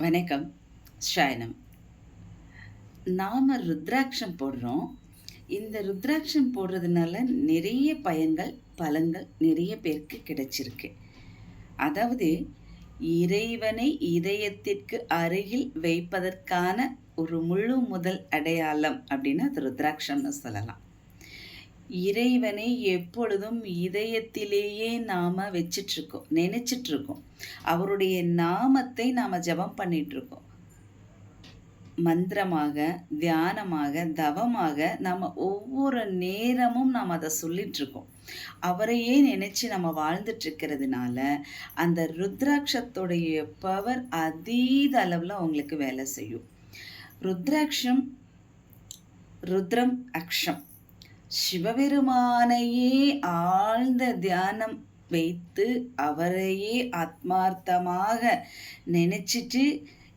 வணக்கம். ஷாயனம். நாம் ருத்ராட்சம் போடுறோம். இந்த ருத்ராட்சம் போடுறதுனால நிறைய பயன்கள் பலன்கள் நிறைய பேருக்கு கிடைச்சிருக்கு. அதாவது இறைவனை இதயத்திற்கு அருகில் வைப்பதற்கான ஒரு முழு முதல் அடையாளம் அப்படின்னா அது ருத்ராட்சம்னு சொல்லலாம். இறைவனை எப்பொழுதும் இதயத்திலேயே நாம் வச்சிட்ருக்கோம் நினச்சிட்ருக்கோம் அவருடைய நாமத்தை நாம் ஜபம் பண்ணிகிட்ருக்கோம் மந்திரமாக தியானமாக தவமாக நம்ம ஒவ்வொரு நேரமும் நாம் அதை சொல்லிகிட்ருக்கோம் அவரையே நினச்சி நம்ம வாழ்ந்துட்டுருக்கிறதுனால அந்த ருத்ராட்சத்துடைய பவர் அதீத அளவில் அவங்களுக்கு வேலை செய்யும். ருத்ராட்சம் ருத்ரம் அக்ஷம். சிவபெருமானையே ஆழ்ந்த தியானம் வைத்து அவரையே ஆத்மார்த்தமாக நினைச்சிட்டு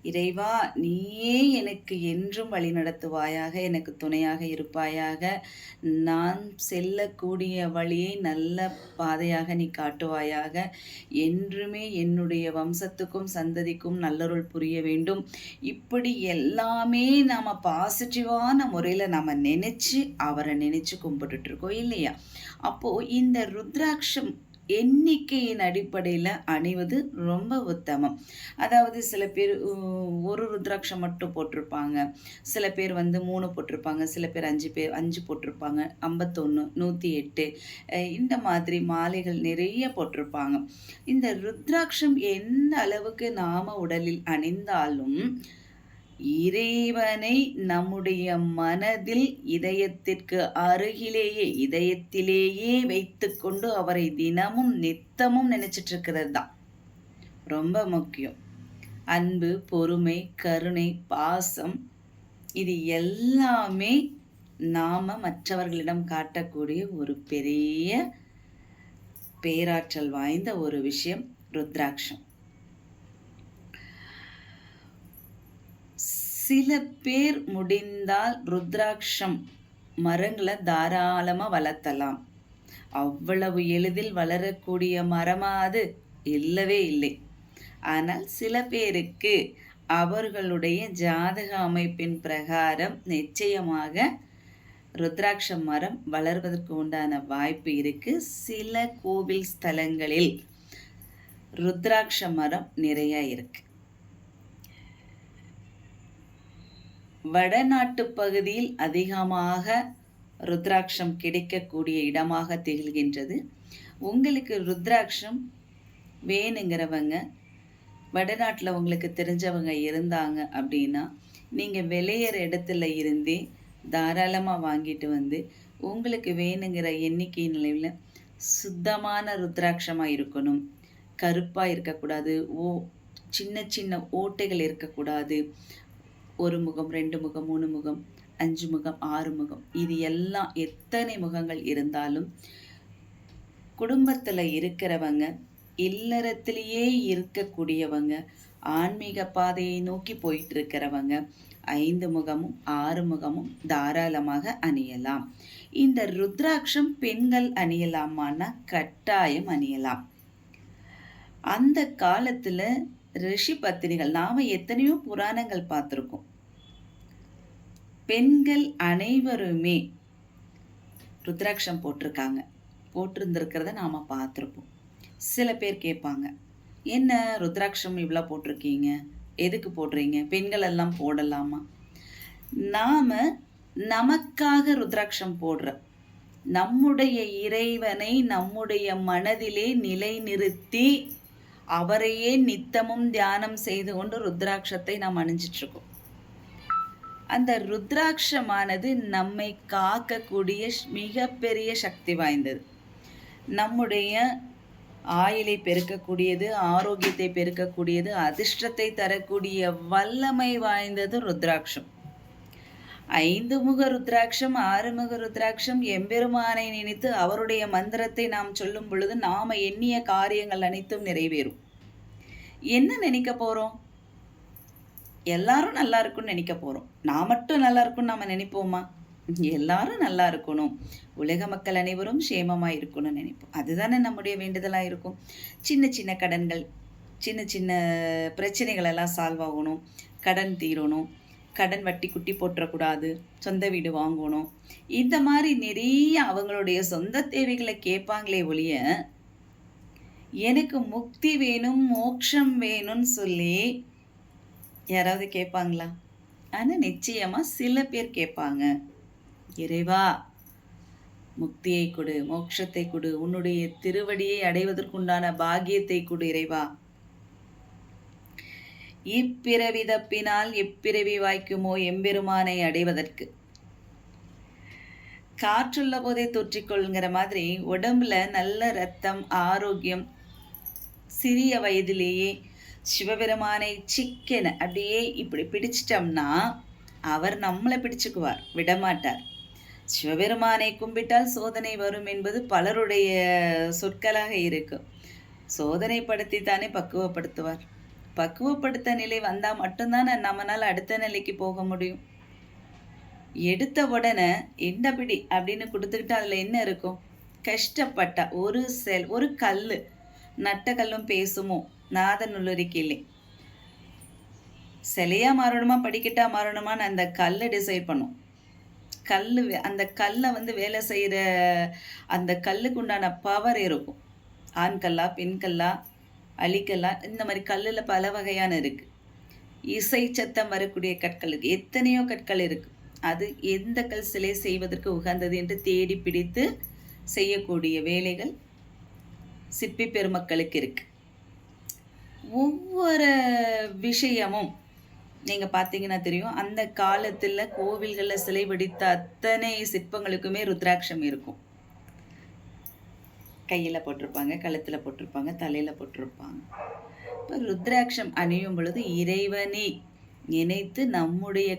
இறைவா நீயே எனக்கு என்றும் வழி நடத்துவாயாக எனக்கு துணையாக இருப்பாயாக. நான் செல்லக்கூடிய வழியை நல்ல பாதையாக நீ காட்டுவாயாக. என்றுமே என்னுடைய வம்சத்துக்கும் சந்ததிக்கும் நல்லருள் புரிய வேண்டும். இப்படி எல்லாமே நாம் பாசிட்டிவான முறையில் நம்ம நினச்சி அவரை நினச்சி கும்பிட்டுட்ருக்கோம் இல்லையா? அப்போது இந்த ருத்ராட்சம் எண்ணிக்கையின் அடிப்படையில் அணிவது ரொம்ப உத்தமம். அதாவது சில பேர் ஒரு ருத்ராட்சம் மட்டும் போட்டிருப்பாங்க. சில பேர் வந்து மூணு போட்டிருப்பாங்க. சில பேர் அஞ்சு பேர் அஞ்சு போட்டிருப்பாங்க. ஐம்பத்தொன்று நூற்றி எட்டு இந்த மாதிரி மாலைகள் நிறைய போட்டிருப்பாங்க. இந்த ருத்ராட்சம் எந்த அளவுக்கு நாம உடலில் அணிந்தாலும் இறைவனை நம்முடைய மனதில் இதயத்திற்கு அருகிலேயே இதயத்திலேயே வைத்துக்கொண்டு அவரை தினமும் நித்தமும் நினைச்சிட்டு இருக்கிறது தான் ரொம்ப முக்கியம். அன்பு பொறுமை கருணை பாசம் இது எல்லாமே நாம மற்றவர்களிடம் காட்டக்கூடிய ஒரு பெரிய பேராற்றல் வாய்ந்த ஒரு விஷயம் ருத்ராட்சம். சில பேர் முடிந்தால் ருத்ராட்சம் மரங்களை தாராளமாக வளர்த்தலாம். அவ்வளவு எளிதில் வளரக்கூடிய மரமாக அது? இல்லவே இல்லை. ஆனால் சில பேருக்கு அவர்களுடைய ஜாதக அமைப்பின் பிரகாரம் நிச்சயமாக ருத்ராட்ச மரம் வளர்வதற்கு உண்டான வாய்ப்பு இருக்கு. சில கோவில் ஸ்தலங்களில் ருத்ராட்ச மரம் நிறைய இருக்குது வடநாட்டு பகுதியில் அதிகமாக ருத்ராட்சம் கிடைக்கக்கூடிய இடமாக திகழ்கின்றது. உங்களுக்கு ருத்ராட்சம் வேணுங்கிறவங்க வடநாட்டில் உங்களுக்கு தெரிஞ்சவங்க இருந்தாங்க அப்படின்னா நீங்கள் விளையிற இடத்துல இருந்தே தாராளமாக வாங்கிட்டு வந்து உங்களுக்கு வேணுங்கிற எண்ணிக்கை நிலையில் சுத்தமான ருத்ராட்சமாக இருக்கணும். கருப்பாக இருக்கக்கூடாது. ஓ சின்ன சின்ன ஓட்டைகள் இருக்கக்கூடாது. ஒரு முகம் ரெண்டு முகம் மூணு முகம் அஞ்சு முகம் ஆறு முகம். இது எல்லாம் எத்தனை முகங்கள் இருந்தாலும் குடும்பத்தில் இருக்கிறவங்க இல்லறத்திலேயே இருக்கக்கூடியவங்க ஆன்மீக பாதையை நோக்கி போயிட்டு இருக்கிறவங்க ஐந்து முகமும் ஆறு முகமும் தாராளமாக அணியலாம். இந்த ருத்ராட்சம் பெண்கள் அணியலாமான்னா கட்டாயம் அணியலாம். அந்த காலத்தில் ரிஷி பத்திரிகள் நாம் எத்தனையோ புராணங்கள் பார்த்துருக்கோம். பெண்கள் அனைவருமே ருத்ராட்சம் போட்டிருக்காங்க. போட்டிருந்துருக்கிறத நாம் பார்த்துருப்போம். சில பேர் கேட்பாங்க என்ன ருத்ராட்சம் இவ்வளோ போட்டிருக்கீங்க? எதுக்கு போடுறீங்க? பெண்கள் எல்லாம் போடலாமா? நாம் நமக்காக ருத்ராட்சம் போடுற நம்முடைய இறைவனை நம்முடைய மனதிலே நிலைநிறுத்தி அவரையே நித்தமும் தியானம் செய்து கொண்டு ருத்ராட்சத்தை நாம் அணிஞ்சிட்ருக்கோம் அந்த ருத்ராட்சமானது நம்மை காக்கக்கூடிய மிகப்பெரிய சக்தி வாய்ந்தது. நம்முடைய ஆயிலை பெருக்கக்கூடியது ஆரோக்கியத்தை பெருக்கக்கூடியது அதிர்ஷ்டத்தை தரக்கூடிய வல்லமை வாய்ந்தது ருத்ராட்சம். ஐந்து முக ருத்ராட்சம் ஆறுமுக ருத்ராட்சம் எம்பெருமானை நினைத்து அவருடைய மந்திரத்தை நாம் சொல்லும் பொழுது நாம எண்ணிய காரியங்கள் அனைத்தும் நிறைவேறும். என்ன நினைக்க போறோம்? எல்லாரும் நல்லா இருக்கும்னு நினைக்க போறோம். நான் மட்டும் நல்லா இருக்கும்னு நம்ம நினைப்போமா? எல்லாரும் நல்லா இருக்கணும். உலக மக்கள் அனைவரும் சேமமாக இருக்கணும்னு நினைப்போம். அதுதானே நம்முடைய வேண்டுதலாக இருக்கும். சின்ன சின்ன கடன்கள் சின்ன சின்ன பிரச்சனைகள் எல்லாம் சால்வ் ஆகணும். கடன் தீரணும். கடன் வட்டி குட்டி போட்டுறக்கூடாது சொந்த வீடு வாங்கணும். இந்த மாதிரி நிறைய அவங்களுடைய சொந்த தேவைகளை கேட்பாங்களே ஒழிய எனக்கு முக்தி வேணும் மோட்சம் வேணும்னு சொல்லி யாராவது கேட்பாங்களா? ஆனால் நிச்சயமாக சில பேர் கேட்பாங்க. இறைவா முக்தியை கொடு மோட்சத்தை கொடு உன்னுடைய திருவடியை அடைவதற்குண்டான பாக்கியத்தை கொடு இறைவா. இப்பிறவி தப்பினால் எப்பிறவி வாய்க்குமோ எம்பெருமானை அடைவதற்கு. காற்றுள்ள போதே தொற்றிக்கொள்ங்கிற மாதிரி உடம்புல நல்ல ரத்தம் ஆரோக்கியம் சிறிய வயதிலேயே சிவபெருமானை சிக்கன் அப்படியே இப்படி பிடிச்சிட்டோம்னா அவர் நம்மளை பிடிச்சுக்குவார் விடமாட்டார். சிவபெருமானை கும்பிட்டால் சோதனை வரும் என்பது பலருடைய சொற்களாக இருக்கும். சோதனைப்படுத்தி தானே பக்குவப்படுத்துவார். பக்குவப்படுத்த நிலை வந்தால் மட்டும்தான் நம்மளால் அடுத்த நிலைக்கு போக முடியும். எடுத்த உடனே என்ன பிடி அப்படின்னு கொடுத்துக்கிட்டு அதில் என்ன இருக்கும்? கஷ்டப்பட்ட ஒரு செல் ஒரு கல் நட்ட கல்லும் பேசுமோ நாத நுள்ளறிக்கையிலே சிலையா மாறணுமா படிக்கட்டா மாறணுமான்னு அந்த கல்லை டிசைட் பண்ணும். கல் அந்த கல்லை வந்து வேலை செய்கிற அந்த கல்லுக்கு உண்டான பவர் இருக்கும். ஆண்கல்லா பெண்கல்லா அழிக்கலாம் இந்த மாதிரி கல்லில் பல வகையான இருக்குது இசை சத்தம் வரக்கூடிய கற்கள் இருக்குது எத்தனையோ கற்கள் இருக்குது அது எந்த கல் சிலை செய்வதற்கு உகந்தது என்று தேடி பிடித்து செய்யக்கூடிய வேலைகள் சிற்பி பெருமக்களுக்கு இருக்கு. ஒவ்வொரு விஷயமும் நீங்கள் பார்த்தீங்கன்னா தெரியும். அந்த காலத்தில் கோவில்களில் சிலை வடித்த அத்தனை சிற்பங்களுக்குமே ருத்ராட்சம் இருக்கும். கையில் போட்டிருப்பாங்க கழுத்தில் போட்டிருப்பாங்க தலையில் போட்டிருப்பாங்க. இப்போ ருத்ராட்சம் அணியும் பொழுது இறைவனை நினைத்து நம்முடைய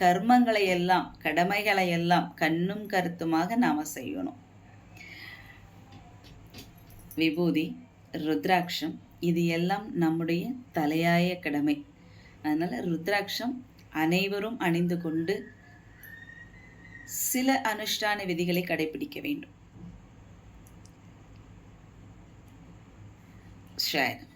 கர்மங்களை எல்லாம் கடமைகளை எல்லாம் கண்ணும் கருத்துமாக நாம் செய்யணும். விபூதி ருத்ராட்சம் இது எல்லாம் நம்முடைய தலையாய கடமை. அதனால் ருத்ராட்சம் அனைவரும் அணிந்து கொண்டு சில அனுஷ்டான விதிகளை கடைபிடிக்க வேண்டும். shine.